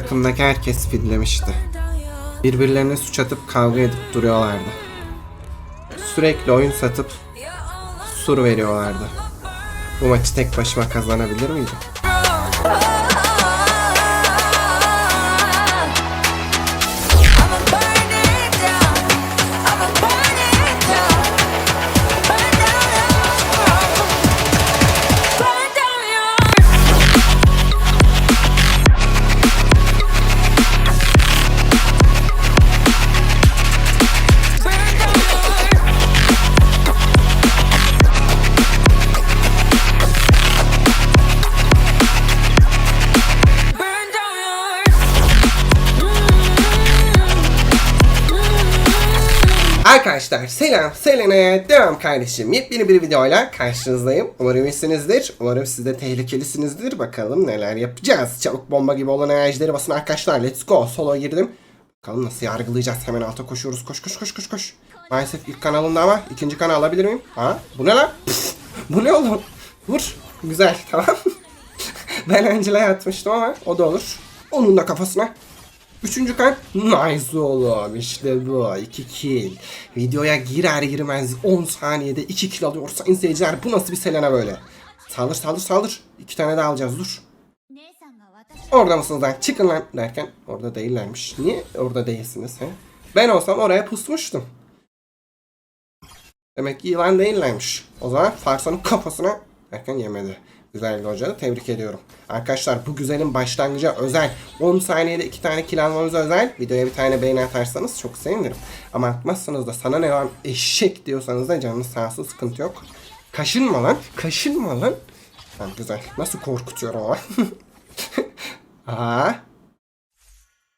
takımdaki herkes fidlemişti. Birbirlerine suç atıp kavga edip duruyorlardı. Sürekli oyun satıp sur veriyorlardı. Bu maçı tek başıma kazanabilir miydim? Arkadaşlar selam Selena'ya devam kardeşim. Yepyeni bir videoyla karşınızdayım. Umarım iyisinizdir. Umarım siz de tehlikelisinizdir. Bakalım neler yapacağız. Çabuk bomba gibi olan enerjileri basın arkadaşlar. Let's go. Solo girdim. Bakalım nasıl yargılayacağız. Hemen alta koşuyoruz. Koş koş koş koş koş. Maalesef ilk kanalımda ama ikinci kanal alabilir miyim? Ha? Bu ne lan? Bu ne oğlum? Vur. Güzel tamam. ben Angela'ya atmıştım ama o da olur. Onun da kafasına Üçüncü kan nice oğlum işte bu 2 kill. Videoya girer girmez 10 saniyede 2 kill alıyor sayın seyirciler. Bu nasıl bir Selena böyle? Saldır saldır saldır. İki tane daha alacağız dur. Orada mısınız lan? Çıkın lan derken orada değillermiş. Niye orada değilsiniz he? Ben olsam oraya pusmuştum. Demek ki yılan değillermiş. O zaman Farsa'nın kafasına erken yemedi. Güzel hoca tebrik ediyorum. Arkadaşlar bu güzelin başlangıcı özel. 10 saniyede 2 tane kill almamız özel. Videoya bir tane beğeni atarsanız çok sevinirim. Ama atmazsanız da sana ne lan eşek diyorsanız da canınız sağ olsun sıkıntı yok. Kaşınma lan. Kaşınma lan. Tamam güzel. Nasıl korkutuyorum ama. Aa.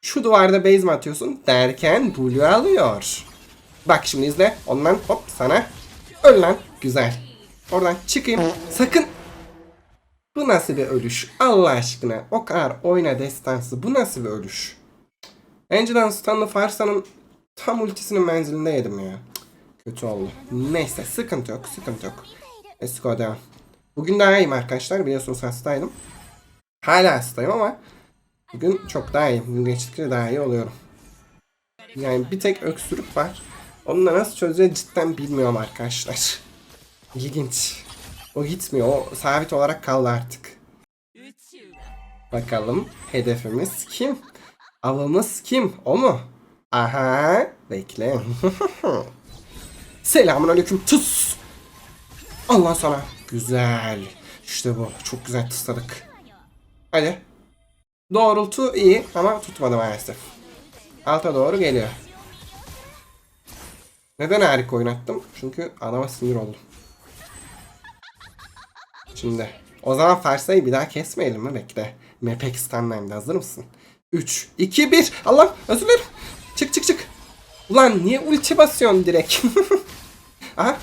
Şu duvarda base mi atıyorsun derken Blue alıyor. Bak şimdi izle. Ondan hop sana. Öl lan. Güzel. Oradan çıkayım. Sakın. Bu nasıl bir ölüş? Allah aşkına. O kadar oyna destansı. Bu nasıl bir ölüş? Önceden Stanley Farsa'nın tam ultisinin menzilinde yedim ya. Kötü oldu. Neyse sıkıntı yok. Sıkıntı yok. Let's go devam. Bugün daha iyiyim arkadaşlar. Biliyorsunuz hastaydım. Hala hastayım ama bugün çok daha iyiyim. Gün geçtikçe daha iyi oluyorum. Yani bir tek öksürük var. Onu da nasıl çözeceğiz cidden bilmiyorum arkadaşlar. İlginç. O gitmiyor. O sabit olarak kaldı artık. Bakalım hedefimiz kim? Avımız kim? O mu? Aha. Bekle. Selamun aleyküm. Tıs. Allah sana. Güzel. İşte bu. Çok güzel tısladık. Hadi. Doğrultu iyi ama tutmadı maalesef. Alta doğru geliyor. Neden harika oynattım? Çünkü adama sinir oldum. Şimdi o zaman Farsa'yı bir daha kesmeyelim mi? Bekle. Mepek Stanline'da hazır mısın? 3, 2, 1. Allah özür dilerim. Çık çık çık. Ulan niye ulti basıyorsun direkt? Aha.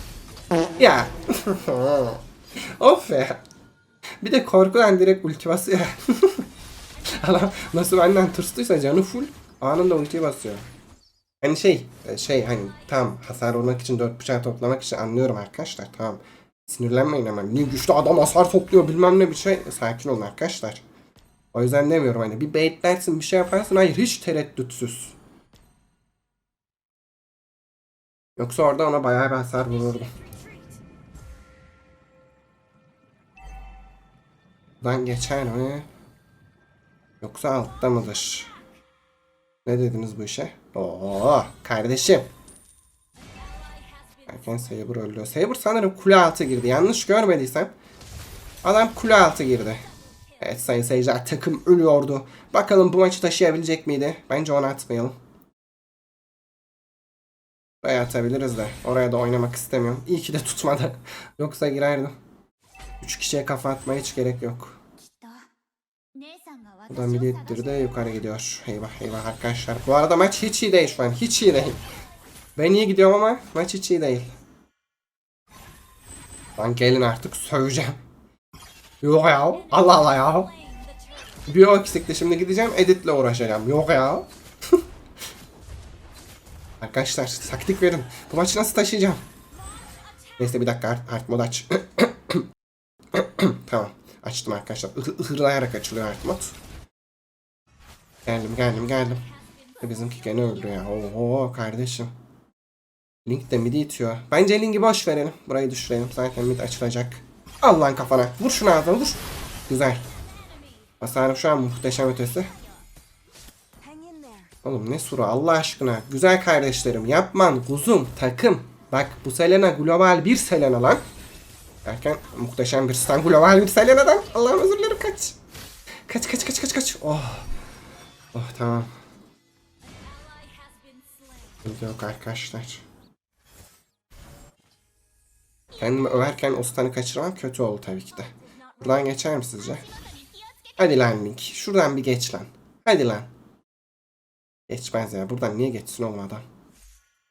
Ya. of ya. Bir de korkudan direkt ulti basıyor. Allah nasıl benden tırstıysa canı full anında ulti basıyor. Hani şey, şey hani tam hasar olmak için 4 bıçağı toplamak için anlıyorum arkadaşlar tamam. Sinirlenmeyin hemen. Niye güçlü adam hasar topluyor bilmem ne bir şey. Sakin olun arkadaşlar. O yüzden demiyorum hani bir baitlersin bir şey yaparsın. Hayır hiç tereddütsüz. Yoksa orada ona bayağı bir hasar vururdum. Buradan geçer mi? Yoksa altta mıdır? Ne dediniz bu işe? Oo kardeşim. Erken Saber öldü. Saber sanırım kule altı girdi. Yanlış görmediysem. Adam kule altı girdi. Evet sayın seyirciler takım ölüyordu. Bakalım bu maçı taşıyabilecek miydi? Bence onu atmayalım. Buraya atabiliriz de. Oraya da oynamak istemiyorum. İyi ki de tutmadı. Yoksa girerdim. 3 kişiye kafa atmaya hiç gerek yok. Buradan bir de yukarı gidiyor. Eyvah eyvah arkadaşlar. Bu arada maç hiç iyi değil şu an. Hiç iyi değil. Ben iyi gidiyorum ama maç hiç iyi değil. Lan gelin artık söyleyeceğim. Yok ya. Allah Allah ya. Bir o eksikti şimdi gideceğim editle uğraşacağım. Yok ya. Arkadaşlar taktik verin. Bu maçı nasıl taşıyacağım? Neyse bir dakika art, mod aç. tamam. Açtım arkadaşlar. Ihı, ıhırlayarak açılıyor art mod. Geldim geldim geldim. Bizimki gene öldü ya. Oho kardeşim. Link de midi itiyor. Bence Link'i boş verelim. Burayı düşürelim. Zaten mid açılacak. Allah'ın kafana. Vur şunu ağzına vur. Güzel. Hasarım şu an muhteşem ötesi. Oğlum ne sura Allah aşkına. Güzel kardeşlerim yapman kuzum takım. Bak bu Selena global bir Selena lan. Derken muhteşem bir stan global bir Selena'dan. Allah'ım özür dilerim kaç. Kaç kaç kaç kaç kaç. Oh. Oh tamam. Yok arkadaşlar. Kendimi överken o stun'ı kaçırmam kötü oldu tabii ki de. Buradan geçer mi sizce? Hadi lan Link. Şuradan bir geç lan. Hadi lan. Geçmez ya. Buradan niye geçsin oğlum adam?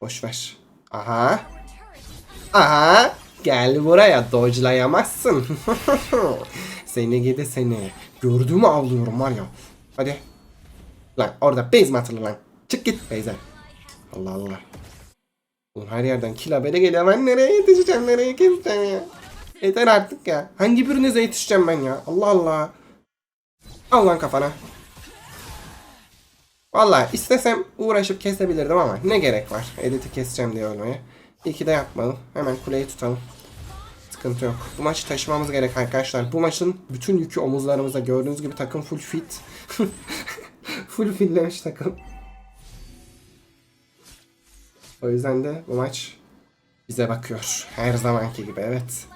Boş ver. Aha. Aha. Gel buraya. Dodge'layamazsın. seni gidi seni. Gördüğümü avlıyorum var ya. Hadi. Lan orada base mi lan? Çık git base'e. Allah Allah. Oğlum her yerden kill haberi geliyor. Ben nereye yetişeceğim? Nereye yetişeceğim ya? Yeter artık ya. Hangi birinize yetişeceğim ben ya? Allah Allah. Al lan kafana. Vallahi istesem uğraşıp kesebilirdim ama ne gerek var editi keseceğim diye ölmeye. İyi de yapmadım. Hemen kuleyi tutalım. Sıkıntı yok. Bu maçı taşımamız gerek arkadaşlar. Bu maçın bütün yükü omuzlarımızda. Gördüğünüz gibi takım full fit. full fitlemiş takım. O yüzden de bu maç bize bakıyor. Her zamanki gibi evet.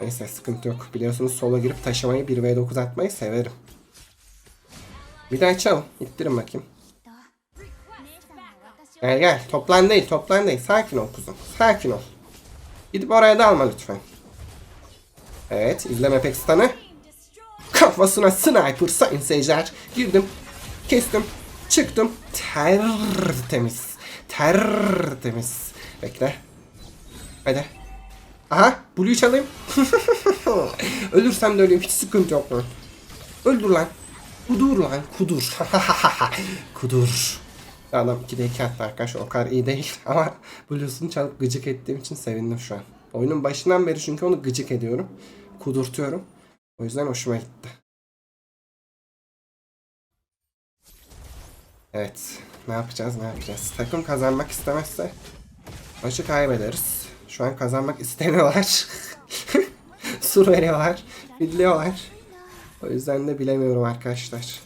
Neyse sıkıntı yok. Biliyorsunuz sola girip taşımayı 1v9 atmayı severim. Bir daha açalım. İttirin bakayım. Gel gel. Toplan değil toplan değil. Sakin ol kuzum. Sakin ol. Gidip oraya dalma lütfen. Evet. izleme pek stun'ı. Kafasına sniper sayın seyirciler. Girdim. Kestim. Çıktım. Tertemiz. Tertemiz. Bekle. Hadi. Aha. Blue'yu çalayım. Ölürsem de öleyim. Hiç sıkıntı yok. Öldür lan. Kudur lan. Kudur. kudur. Adam 2'de 2 attı arkadaşlar. O kadar iyi değil. Ama Blue'sunu çalıp gıcık ettiğim için sevindim şu an. Oyunun başından beri çünkü onu gıcık ediyorum. Kudurtuyorum. O yüzden hoşuma gitti. Evet. Ne yapacağız ne yapacağız? Takım kazanmak istemezse maçı kaybederiz. Şu an kazanmak istemiyorlar. Sur veriyorlar. Biliyorlar. O yüzden de bilemiyorum arkadaşlar.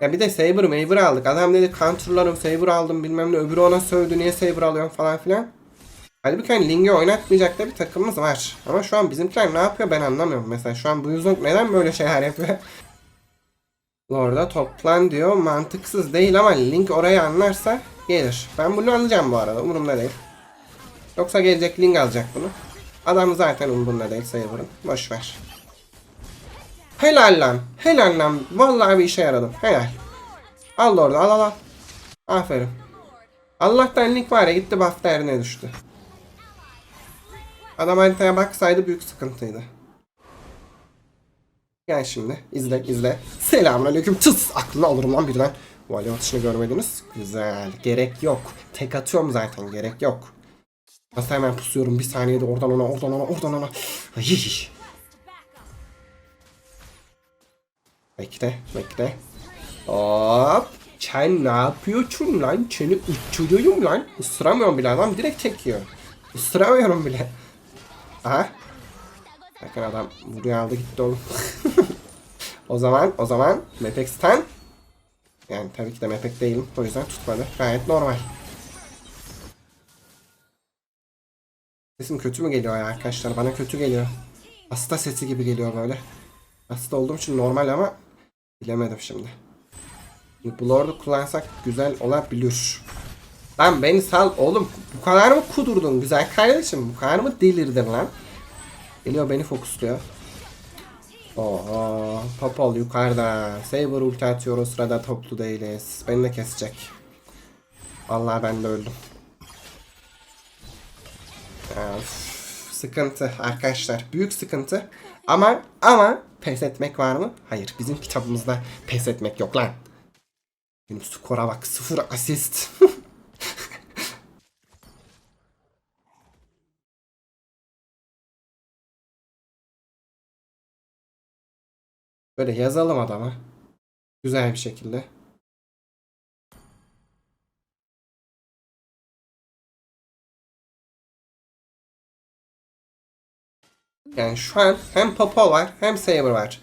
Ya bir de Saber Maber aldık. Adam dedi counterlarım Saber aldım bilmem ne. Öbürü ona sövdü niye Saber alıyorsun falan filan. Halbuki hani Ling'i oynatmayacak da bir takımımız var. Ama şu an bizimkiler ne yapıyor ben anlamıyorum. Mesela şu an bu Yuzong neden böyle şeyler yapıyor? Orada toplan diyor. Mantıksız değil ama Link orayı anlarsa gelir. Ben bunu alacağım bu arada. Umurumda değil. Yoksa gelecek Link alacak bunu. Adam zaten umurumda değil Saber'ın. Boş ver. Helal lan. Helal lan. Vallahi bir işe yaradım. Helal. Al da orada. Al al al. Aferin. Allah'tan Link var ya gitti buff değerine düştü. Adam haritaya baksaydı büyük sıkıntıydı. Gel şimdi. izle izle. Selamünaleyküm. Tıs. Aklını alırım lan birden. Bu alev atışını görmediniz. Güzel. Gerek yok. Tek atıyorum zaten. Gerek yok. Nasıl hemen pusuyorum. Bir saniyede oradan ona, oradan ona, oradan ona. Ay. Bekle, bekle. Hop. Sen ne yapıyorsun lan? Seni uçuruyorum lan. Isıramıyorum bile adam direkt tek yiyor. Isıramıyorum bile. Aha. Bakın adam buraya aldı gitti oğlum. o zaman, o zaman Mepek Stan. Yani tabii ki de Mepek değilim. O yüzden tutmadı. Gayet normal. Sesim kötü mü geliyor ya arkadaşlar? Bana kötü geliyor. Hasta sesi gibi geliyor böyle. Hasta olduğum için normal ama bilemedim şimdi. Bu Lord'u kullansak güzel olabilir. Lan beni sal oğlum. Bu kadar mı kudurdun güzel kardeşim? Bu kadar mı delirdin lan? Geliyor beni fokusluyor. Oha. Popol yukarıda. Saber ulti atıyor o sırada toplu değiliz. Beni de kesecek. Vallahi ben de öldüm. Üf, sıkıntı arkadaşlar. Büyük sıkıntı. Ama ama pes etmek var mı? Hayır. Bizim kitabımızda pes etmek yok lan. Benim skora bak. Sıfır asist. Böyle yazalım adama. Güzel bir şekilde. Yani şu an hem Popo var hem Saber var.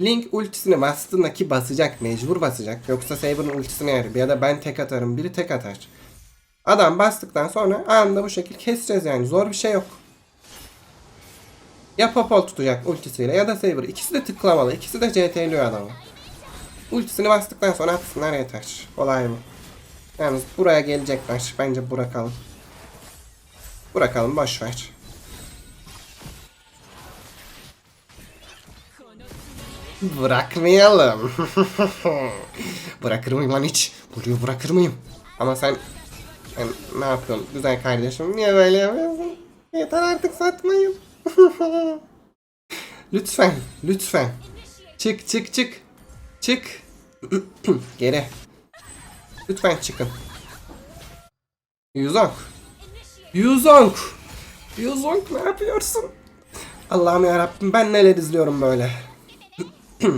Link ultisini bastığında ki basacak mecbur basacak. Yoksa Saber'ın ultisine yer ya da ben tek atarım biri tek atar. Adam bastıktan sonra anında bu şekil keseceğiz yani zor bir şey yok. Ya Popol tutacak ultisiyle ya da Saber. İkisi de tıklamalı. İkisi de CT'liyor adamı. Ultisini bastıktan sonra atsınlar yeter. Olay bu. Yalnız buraya gelecekler. Bence bırakalım. Bırakalım boş ver. Bırakmayalım. Bırakır mıyım lan hiç? Buraya bırakır mıyım? Ama sen, sen ne yapıyorsun güzel kardeşim? Niye böyle yapıyorsun? Yeter artık satmayın. Lütfen, lütfen. Çık, çık, çık. Çık. Geri. Lütfen çıkın. Yuzong. Yuzong. Yuzong ne yapıyorsun? Allah'ım yarabbim ben neler izliyorum böyle.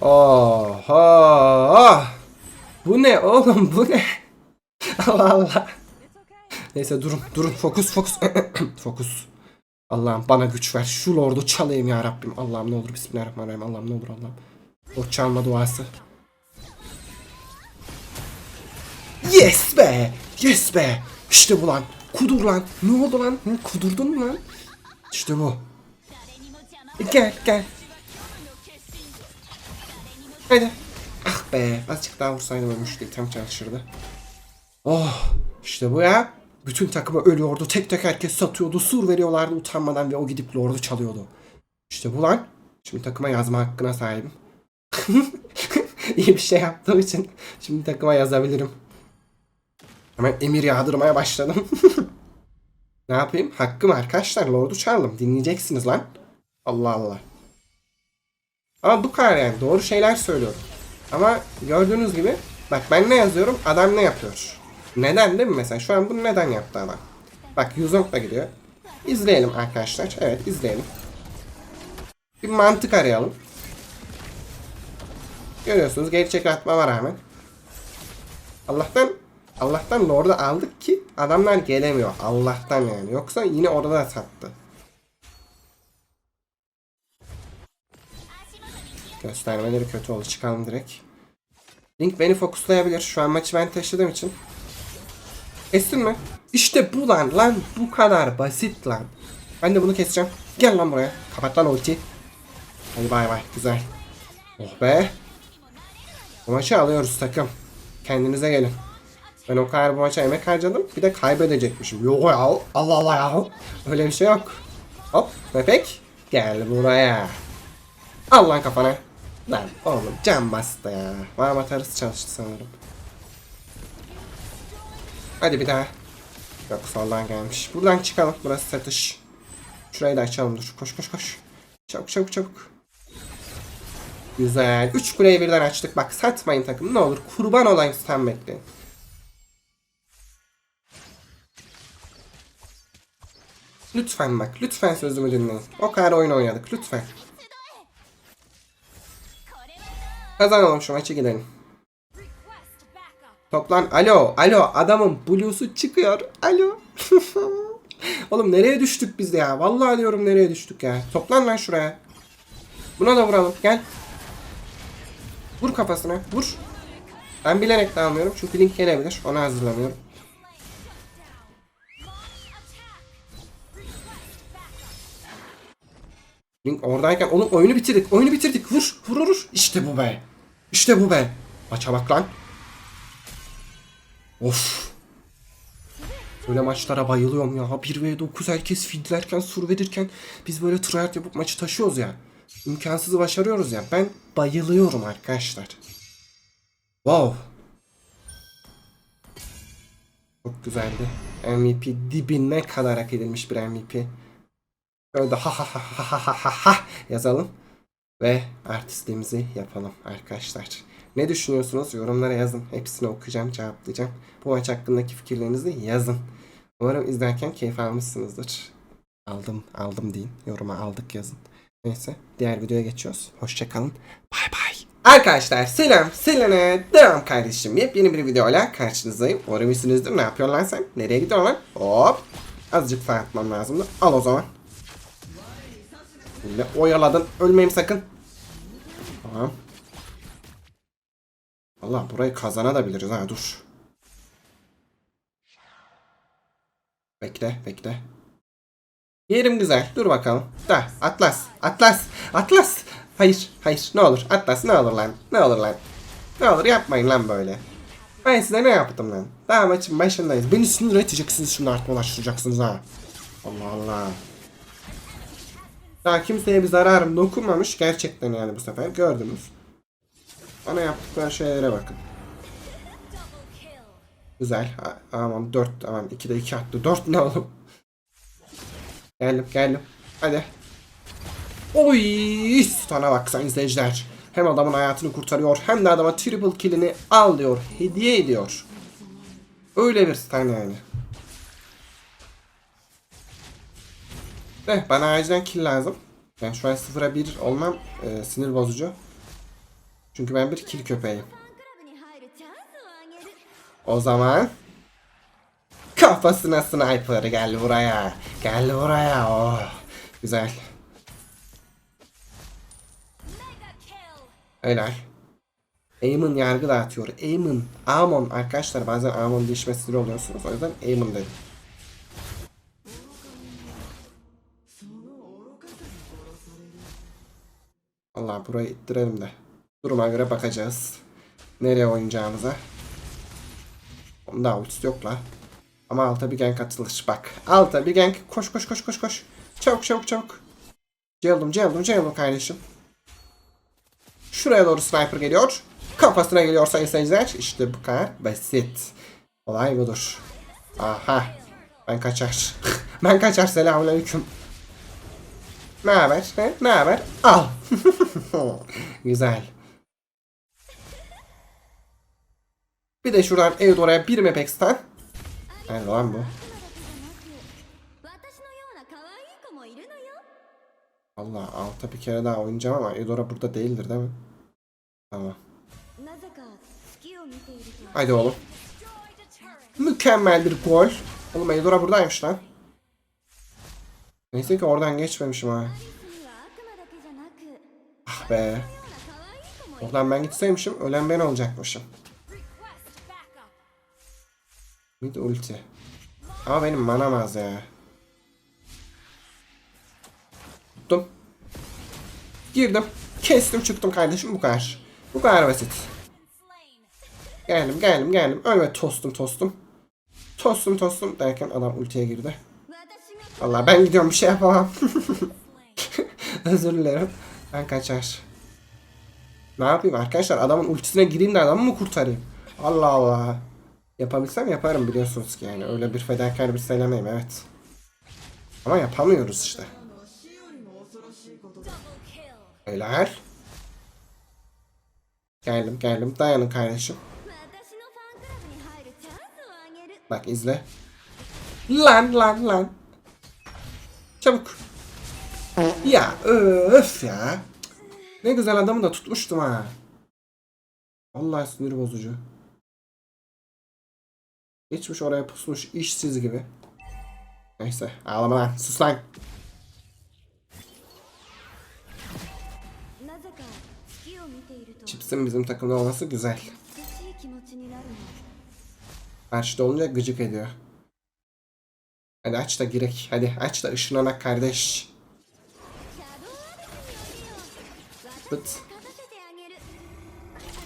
Oha! Bu ne oğlum bu ne? Allah Allah. Neyse durun durun fokus fokus. fokus. Allah'ım bana güç ver. Şu lordu çalayım ya Rabbim. Allah'ım ne olur bismillahirrahmanirrahim. Allah'ım ne olur Allah'ım. Lord çalma duası. Yes be! Yes be! İşte bu lan. Kudur lan. Ne oldu lan? Hı, Kudurdun mu lan? İşte bu. Gel gel. Haydi. Ah be. Azıcık daha vursaydım ölmüştü. Tam çalışırdı. Oh. işte bu ya. Bütün takımı ölüyordu. Tek tek herkes satıyordu. Sur veriyorlardı utanmadan ve o gidip lordu çalıyordu. İşte bu lan. Şimdi takıma yazma hakkına sahibim. İyi bir şey yaptığım için şimdi takıma yazabilirim. Hemen emir yağdırmaya başladım. ne yapayım? Hakkım arkadaşlar. Lord'u çaldım. Dinleyeceksiniz lan. Allah Allah. Ama bu kadar yani. Doğru şeyler söylüyorum. Ama gördüğünüz gibi bak ben ne yazıyorum adam ne yapıyor. Neden değil mi mesela? Şu an bunu neden yaptı adam? Bak Yuzong da gidiyor. İzleyelim arkadaşlar. Evet izleyelim. Bir mantık arayalım. Görüyorsunuz geri çek atmama rağmen. Allah'tan Allah'tan Lord'u aldık ki adamlar gelemiyor. Allah'tan yani. Yoksa yine orada da sattı. Göstermeleri kötü oldu. Çıkalım direkt. Link beni fokuslayabilir. Şu an maçı ben taşıdığım için. Kestin mi? İşte bu lan. Lan bu kadar basit lan. Ben de bunu keseceğim. Gel lan buraya. Kapat lan ulti. Hadi bay bay. Güzel. Oh be. Bu maçı alıyoruz takım. Kendinize gelin. Ben o kadar bu maça emek harcadım. Bir de kaybedecekmişim. Yok ya. Allah Allah ya. Öyle bir şey yok. Hop. Bebek. Gel buraya. Al lan kafana. Lan oğlum can bastı ya. Vaham atarız çalıştı sanırım. Hadi bir daha. Yok soldan gelmiş. Buradan çıkalım. Burası satış. Şurayı da açalım dur. Koş koş koş. Çabuk çabuk çabuk. Güzel. 3 kuleyi birden açtık. Bak satmayın takım. Ne olur kurban olayım sen bekleyin. Lütfen bak. Lütfen sözümü dinleyin. O kadar oyun oynadık. Lütfen. Kazanalım şu maçı gidelim. Toplan. Alo. Alo. Adamın blue'su çıkıyor. Alo. Oğlum nereye düştük biz ya? Vallahi diyorum nereye düştük ya. Toplan lan şuraya. Buna da vuralım. Gel. Vur kafasına. Vur. Ben bilerek de almıyorum. Çünkü link gelebilir. Onu hazırlamıyorum. Link oradayken onun oyunu bitirdik. Oyunu bitirdik. Vur. Vur vur. İşte bu be. İşte bu be. Maça bak lan. Of. Böyle maçlara bayılıyorum ya. 1v9 herkes feedlerken, sur verirken biz böyle tryhard yapıp maçı taşıyoruz ya. İmkansızı başarıyoruz ya. Ben bayılıyorum arkadaşlar. Wow. Çok güzeldi. MVP dibine kadar hak edilmiş bir MVP. Şöyle de ha ha ha ha ha ha ha yazalım. Ve artistliğimizi yapalım arkadaşlar. Ne düşünüyorsunuz? Yorumlara yazın. Hepsini okuyacağım, cevaplayacağım. Bu maç hakkındaki fikirlerinizi yazın. Umarım izlerken keyif almışsınızdır. Aldım, aldım deyin. Yoruma aldık yazın. Neyse diğer videoya geçiyoruz. Hoşçakalın. Bay bay. Arkadaşlar selam. Selene devam kardeşim. Yepyeni bir videoyla karşınızdayım. Umarım iyisinizdir. Ne yapıyorsun lan sen? Nereye gidiyorsun lan? Hop. Azıcık sağ atmam lazımdı. Al o zaman. Böyle oyaladın. Ölmeyeyim sakın. Tamam. Allah burayı kazanabiliriz ha dur. Bekle bekle. Yerim güzel. Dur bakalım. Da Atlas. Atlas. Atlas. Hayır. Hayır. Ne olur. Atlas ne olur lan. Ne olur lan. Ne olur yapmayın lan böyle. Ben size ne yaptım lan? Daha maçın başındayız. Beni sinir edeceksiniz şimdi artmalaştıracaksınız ha. Allah Allah. Daha kimseye bir zararım dokunmamış. Gerçekten yani bu sefer gördünüz. Bana yaptıkları şeylere bakın. Güzel. Aman 4 tamam 2'de 2 attı. 4 ne oğlum? Geldim geldim. Hadi. Oy! Sana bak sen izleyiciler. Hem adamın hayatını kurtarıyor hem de adama triple kill'ini al diyor. Hediye ediyor. Öyle bir stun yani. Eh bana acilen kill lazım. Ben şu an 0'a 1 olmam e, sinir bozucu. Çünkü ben bir kil köpeğim. O zaman kafasına sniper gel buraya. Gel buraya. Oh. Güzel. Helal. Aemon yargı dağıtıyor. Aemon. Amon. Arkadaşlar bazen Amon değişme sinir oluyorsunuz. O yüzden Aemon dedim. Allah burayı ittirelim de. Duruma göre bakacağız. Nereye oynayacağımıza. Onda ultisi yok la. Ama alta bir gank atılır. Bak. Alta bir gank. Koş koş koş koş koş. Çabuk çabuk çabuk. Ceyldum ceyldum ceyldum kardeşim. Şuraya doğru sniper geliyor. Kafasına geliyor sayın seyirciler. İşte bu kadar basit. Olay budur. Aha. Ben kaçar. ben kaçar selamünaleyküm. Ne haber? Ne haber? Al. Güzel. Bir de şuradan evet oraya bir Mapex'ten. Nerede lan bu? Allah alta bir kere daha oynayacağım ama Edora burada değildir değil mi? Tamam. Haydi oğlum. Mükemmel bir gol. Oğlum Edora buradaymış lan. Neyse ki oradan geçmemişim ha. Ah be. Oradan ben gitseymişim ölen ben olacakmışım. Mid ulti. Ama benim manam az ya. Tuttum. Girdim. Kestim çıktım kardeşim bu kadar. Bu kadar basit. Geldim geldim geldim. Ölme tostum tostum. Tostum tostum derken adam ultiye girdi. Vallahi ben gidiyorum bir şey yapamam. Özür dilerim. Ben kaçar. Ne yapayım arkadaşlar adamın ultisine gireyim de adamı mı kurtarayım? Allah Allah. Yapabilsem yaparım biliyorsunuz ki yani. Öyle bir fedakar bir söylemeyim evet. Ama yapamıyoruz işte. Beyler. Geldim geldim dayanın kardeşim. Bak izle. Lan lan lan. Çabuk. Ya öf ya. Ne güzel adamı da tutmuştum ha. Vallahi sinir bozucu. Geçmiş oraya pusmuş işsiz gibi. Neyse ağlama lan sus lan. Chips'in bizim takımda olması güzel. Karşıda olunca gıcık ediyor. Hadi aç da girek. Hadi aç da ışınlanak kardeş. Bıt.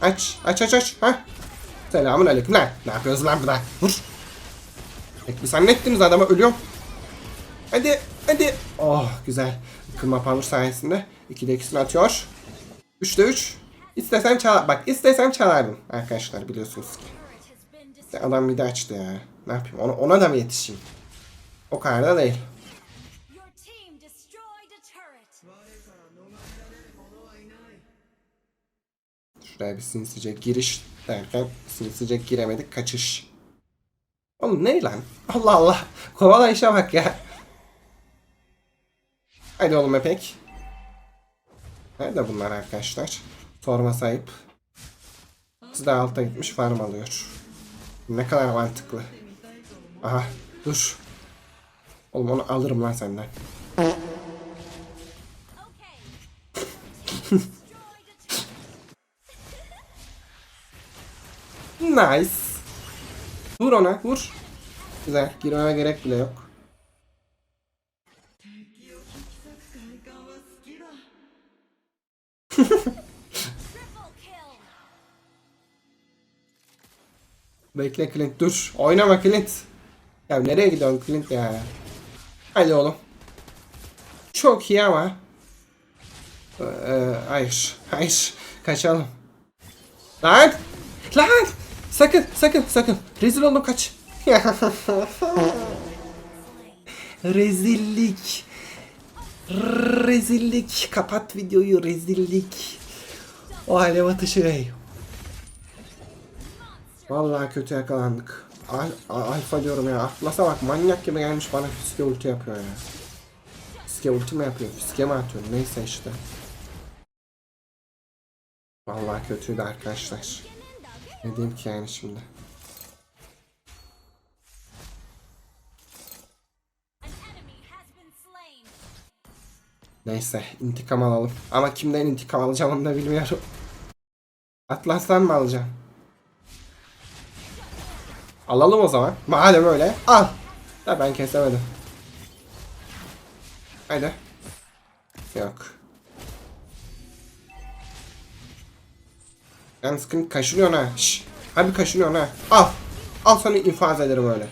Aç aç aç aç. Hah. Selamun aleyküm lan. Ne yapıyorsun lan burada? Vur. Pek bir zannettiniz adama ölüyorum. Hadi, hadi. Oh güzel. Kırma power sayesinde 2'de 2'sini atıyor. 3'te 3. İstesem çal Bak istesem çalardım. Arkadaşlar biliyorsunuz ki. Adam bir de açtı ya. Ne yapayım? Ona, ona da mı yetişeyim? O kadar da değil. Şuraya bir sinsice giriş derken sinsice giremedik kaçış. Oğlum ne lan? Allah Allah. Kovalayışa bak ya. Hadi oğlum Epek. Nerede bunlar arkadaşlar? Sorma sahip. Siz de alta gitmiş farm alıyor. Ne kadar mantıklı. Aha dur. Oğlum onu alırım lan senden. Nice. Vur ona vur. Güzel. Girmeme gerek bile yok. Bekle Clint dur. Oynama Clint. Ya nereye gidiyorsun Clint ya? Hadi oğlum. Çok iyi ama. Ee, hayır. Hayır. Kaçalım. Lan! Lan! Sakın sakın sakın. Rezil oldum kaç. Rezillik. Rezillik. Kapat videoyu rezillik. O alev atışı ey. Vallahi kötü yakalandık. Al, al- alfa diyorum ya. Atlasa bak manyak gibi gelmiş bana fiske ulti yapıyor ya. Fiske ulti mi yapıyor? Fiske mi atıyor? Neyse işte. Vallahi kötüydü arkadaşlar. Ne diyeyim ki yani şimdi. Neyse intikam alalım. Ama kimden intikam alacağım onu da bilmiyorum. Atlas'tan mı alacağım? Alalım o zaman. Madem öyle al. Da ben kesemedim. Haydi. Yok. Yalnız kın kaşınıyorsun ha. Şş. Abi kaşınıyorsun ha. Al. Al sana infaz ederim öyle.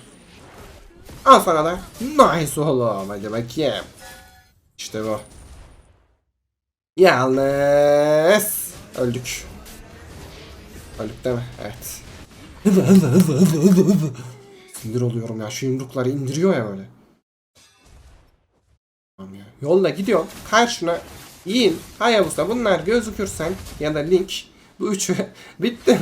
Al sana da. Nice oğlum. Hadi bakayım. İşte bu. Yalnız öldük. Öldük değil mi? Evet. Sinir oluyorum ya. Şu yumrukları indiriyor ya böyle. Yolda gidiyor. Karşına yiyin. Hayabusa bunlar gözükürsen ya da Link bu üçü bitti.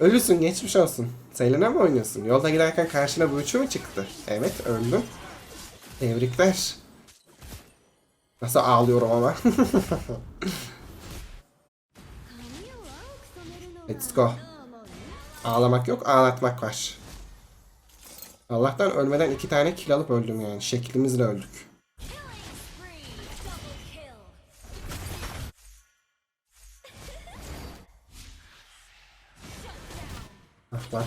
Ölüsün geçmiş olsun. Selen'e mi oynuyorsun? Yolda giderken karşına bu üçü mü çıktı? Evet öldüm. Tebrikler. Nasıl ağlıyorum ama. Let's go. Ağlamak yok, ağlatmak var. Allah'tan ölmeden iki tane kill alıp öldüm yani. Şeklimizle öldük. Lan.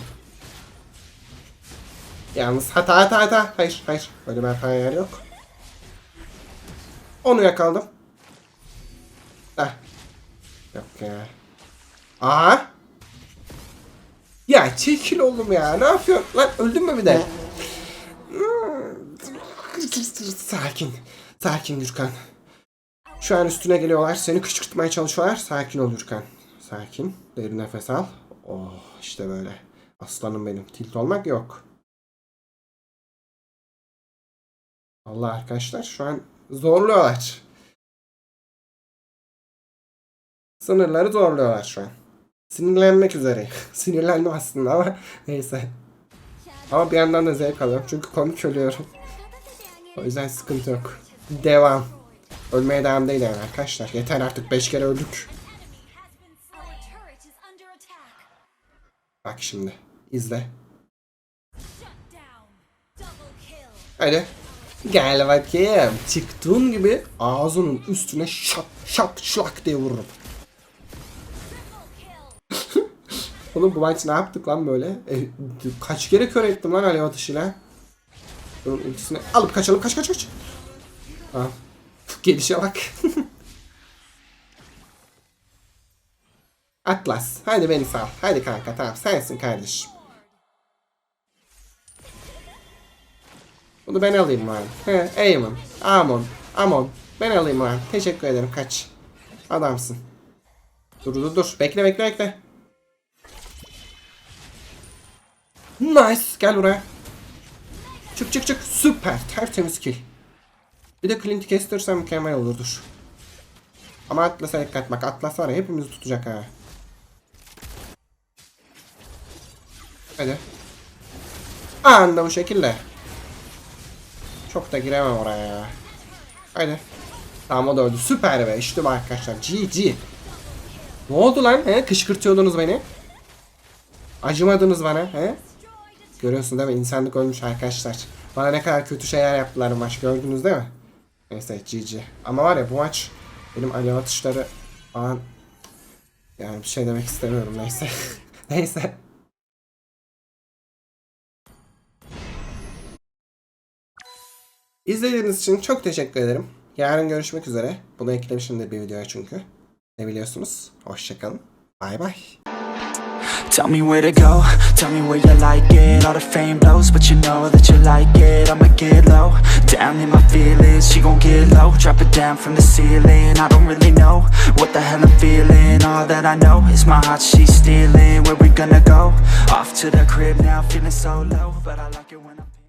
Yalnız hata hata hata. Hayır hayır. Öyle bir hata yer yok. Onu yakaladım. Heh. Yok ya. Aha. Ya çekil oğlum ya. Ne yapıyorsun? Lan öldün mü bir de? Sakin. Sakin Gürkan. Şu an üstüne geliyorlar. Seni kışkırtmaya çalışıyorlar. Sakin ol Gürkan. Sakin. Derin nefes al. Oh işte böyle. Aslanım benim. Tilt olmak yok. Allah arkadaşlar şu an zorluyorlar. Sınırları zorluyorlar şu an. Sinirlenmek üzere. Sinirlendim aslında ama neyse. Ama bir yandan da zevk alıyorum çünkü komik ölüyorum. o yüzden sıkıntı yok. Devam. Ölmeye devam değil arkadaşlar. Yeter artık 5 kere öldük. Bak şimdi izle. Hadi. Gel bakayım. Çıktığın gibi ağzının üstüne şak şak şak diye vururum. Oğlum bu maç ne yaptık lan böyle? E, kaç kere kör ettim lan alev atışıyla. Bunun ultisini alıp kaçalım. Kaç kaç kaç. Tamam. Gelişe bak. Atlas. Hadi beni sal. Hadi kanka tamam sensin kardeşim. Bunu ben alayım lan. He, Eamon. Amon. Amon. Ben alayım lan. Teşekkür ederim kaç. Adamsın. Dur dur dur. Bekle bekle bekle. Nice. Gel buraya. Çık çık çık. Süper. Tertemiz kill. Bir de Clint'i kestirsem mükemmel olurdur. Ama Atlas'a dikkat bak. Atlas var ya hepimizi tutacak ha. Hadi. Anda bu şekilde. Çok da giremem oraya ya. Hadi. Tamam o da öldü. Süper be. İşte bu arkadaşlar. GG. Ne oldu lan? He? Kışkırtıyordunuz beni. Acımadınız bana. He? Görüyorsun değil mi? İnsanlık ölmüş arkadaşlar. Bana ne kadar kötü şeyler yaptılar maç. Gördünüz değil mi? Neyse GG. Ama var ya bu maç benim alev atışları falan yani bir şey demek istemiyorum neyse. neyse. İzlediğiniz için çok teşekkür ederim. Yarın görüşmek üzere. Bunu eklemişimdir bir videoya çünkü. Ne biliyorsunuz? Hoşçakalın. Bay bay. Tell me where to go, tell me where you like it All the fame blows, but you know that you like it I'ma get low, down in my feelings She gon' get low, drop it down from the ceiling I don't really know what the hell I'm feeling All that I know is my heart, she's stealing Where we gonna go? Off to the crib now, feeling so low But I like it